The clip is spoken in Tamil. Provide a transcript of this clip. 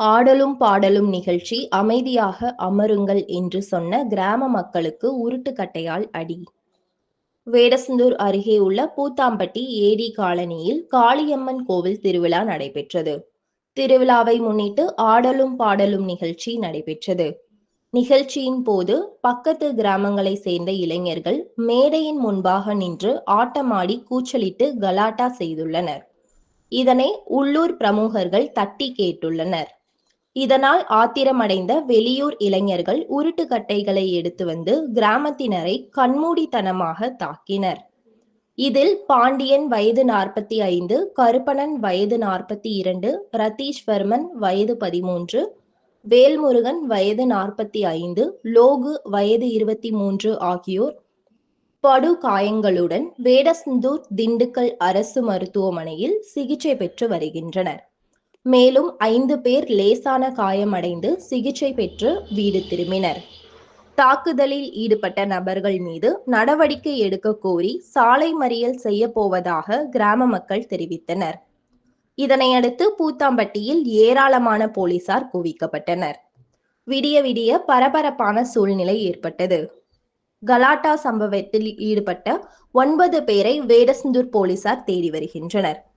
ஆடலும் பாடலும் நிகழ்ச்சி அமைதியாக அமருங்கள் என்று சொன்ன கிராம மக்களுக்கு உருட்டுக்கட்டையால் அடி. வேடசந்தூர் அருகே உள்ள பூத்தாம்பட்டி ஏடி காலனியில் காளியம்மன் கோவில் திருவிழா நடைபெற்றது. திருவிழாவை முன்னிட்டு ஆடலும் பாடலும் நிகழ்ச்சி நடைபெற்றது. நிகழ்ச்சியின் போது பக்கத்து கிராமங்களை சேர்ந்த இளைஞர்கள் மேடையின் முன்பாக நின்று ஆட்டமாடி கூச்சலிட்டு கலாட்டா செய்துள்ளனர். இதனை உள்ளூர் பிரமுகர்கள் தட்டி கேட்டுள்ளனர். இதனால் ஆத்திரமடைந்த வெளியூர் இளைஞர்கள் உருட்டுக்கட்டைகளை எடுத்து வந்து கிராமத்தினரை கண்மூடித்தனமாக தாக்கினர். இதில் பாண்டியன் வயது நாற்பத்தி ஐந்து கருப்பணன் வயது நாற்பத்தி இரண்டு ரத்தீஸ்வர்மன் வயது பதிமூன்று வேல்முருகன் வயது நாற்பத்தி ஐந்து லோகு வயது இருபத்தி மூன்று ஆகியோர் படுகாயங்களுடன் வேடசந்தூர் திண்டுக்கல் அரசு மருத்துவமனையில் சிகிச்சை பெற்று வருகின்றனர். மேலும் ஐந்து பேர் லேசான காயமடைந்து சிகிச்சை பெற்று வீடு திரும்பினர். தாக்குதலில் ஈடுபட்ட நபர்கள் மீது நடவடிக்கை எடுக்க கோரி சாலை மறியல் செய்ய போவதாக கிராம மக்கள் தெரிவித்தனர். இதனையடுத்து பூத்தாம்பட்டியில் ஏராளமான போலீசார் குவிக்கப்பட்டனர். விடிய விடிய பரபரப்பான சூழ்நிலை ஏற்பட்டது. கலாட்டா சம்பவத்தில் ஈடுபட்ட ஒன்பது பேரை வேடசந்தூர் போலீசார் தேடி வருகின்றனர்.